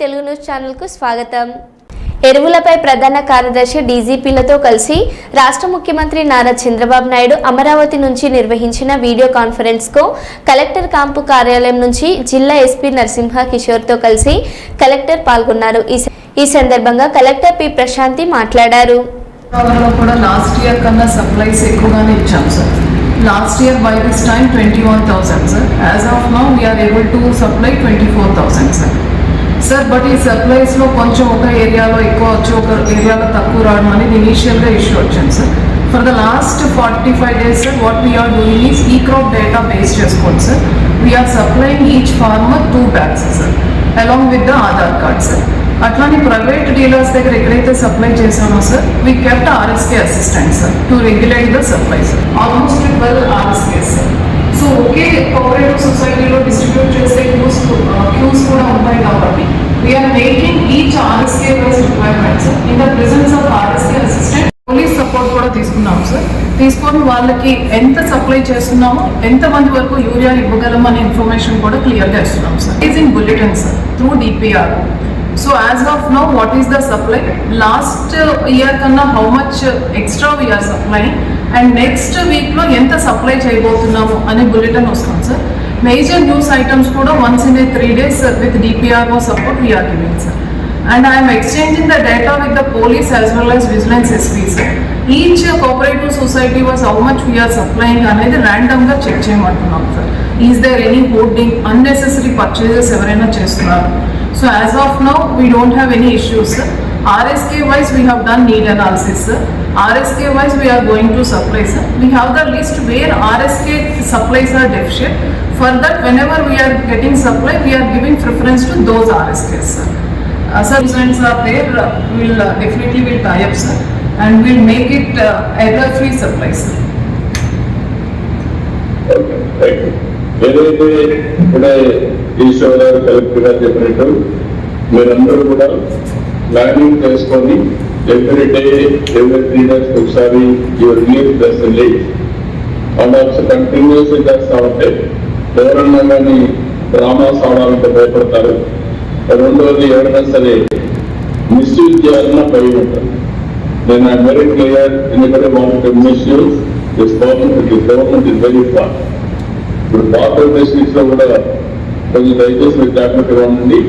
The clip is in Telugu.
తెలుగు న్యూస్ ఛానల్కు స్వాగతం. ఎరువులపై ప్రధాన కార్యదర్శి డీజీపీలతో కలిసి రాష్ట్ర ముఖ్యమంత్రి నారా చంద్రబాబు నాయుడు అమరావతి నుంచి నిర్వహించిన వీడియో కాన్ఫరెన్స్కు కలెక్టర్ కాంపు కార్యాలయం నుంచి జిల్లా ఎస్పీ నరసింహ కిషోర్తో కలిసి కలెక్టర్ పాల్గొన్నారు. ఈ సందర్భంగా కలెక్టర్ పి ప్రశాంతి మాట్లాడారు. కూడా లాస్ట్ ఇయర్ కన్నా సప్లైస్ ఎక్కువగానే ఇచ్చాం sir last year by this time twenty one thousand sir as of now we are able to supply twenty four thousand sir sir but ఈ సప్లైస్లో కొంచెం ఒక ఏరియాలో ఎక్కువ వచ్చి ఒక ఏరియాలో తక్కువ రావడం అనేది ఇనీషియల్గా ఇష్యూ వచ్చింది sir. For the last forty five days sir what we are doing is ఈ క్రాప్ డేటా బేస్ చేసుకోండి sir. We are supplying each farmer two bags sir along with the Aadhaar card sir అట్లానే ప్రైవేట్ డీలర్స్ దగ్గర ఎక్కడైతే సప్లై చేశామో sir we kept RSK assistant sir to regulate the supply sir almost twelve RSK sir so okay cooperative సొసైటీలో డిస్ట్రిబ్యూట్ చేసే క్యూస్ క్యూస్ కూడా ఉంటాయి కాబట్టి we are making each RSK requirement sir in the presence of RSC assistant police support కూడా తీసుకున్నాం సార్ తీసుకొని వాళ్ళకి ఎంత సప్లై చేస్తున్నామో ఎంత మంది వరకు యూరియా ఇవ్వగలం అనే ఇన్ఫర్మేషన్ కూడా క్లియర్గా ఇస్తున్నాం sir is in bulletin sir through DPR so as of no what is the supply last year కన్నా how much extra we are supply and next వీక్లో ఎంత సప్లై చేయబోతున్నాము అనే బులెటిన్ వస్తుంది సార్ మేజర్ న్యూస్ ఐటమ్స్ కూడా once in a three days with DPRO support we are giving sir and I am exchanging the data with the police as well as vigilance SPs. Each cooperative society was how much we are supplying అనేది random గా check చేయమంటున్నాం sir is there any hoarding unnecessary purchases ఎవరైనా చేస్తున్నారు? So as of now we don't have any issues RSK wise we have done need analysis RSK wise we are going to supply sir we have the list where RSK supplies are deficient for that whenever we are getting supply we are giving preference to those RSKs sir Uh, sir, students are there, uh, we'll uh, definitely will tie up, sir, and we'll make it uh, error-free supply, sir. Right. ఏదైతే ఇప్పుడే ఈశ్వర్ గారు కలెక్టర్ గారు చెప్పినట్టు మీరందరూ కూడా ప్లానింగ్ చేసుకొని every day every three days ఒకసారి యువర్ రిలీజ్ చేస్తుంది అండ్ ఆల్సో కంటిన్యూస్ చేస్తా ఉంటే ఎవరన్నా కానీ డ్రామాస్ ఆడాలంటే భయపడతారు రెండోది ఎవరైనా సరే మిస్యూజ్ చేయాలన్నా భయం ఉంటుంది నేను ఐ వెరీ క్లియర్ ఎందుకంటే వాళ్ళకి misuse this government this government is very far ఇప్పుడు బాపర్ డిస్ట్రిక్ట్స్ కూడా కొంచెం దయచేసి మీరు జాగ్రత్తగా ఉండండి.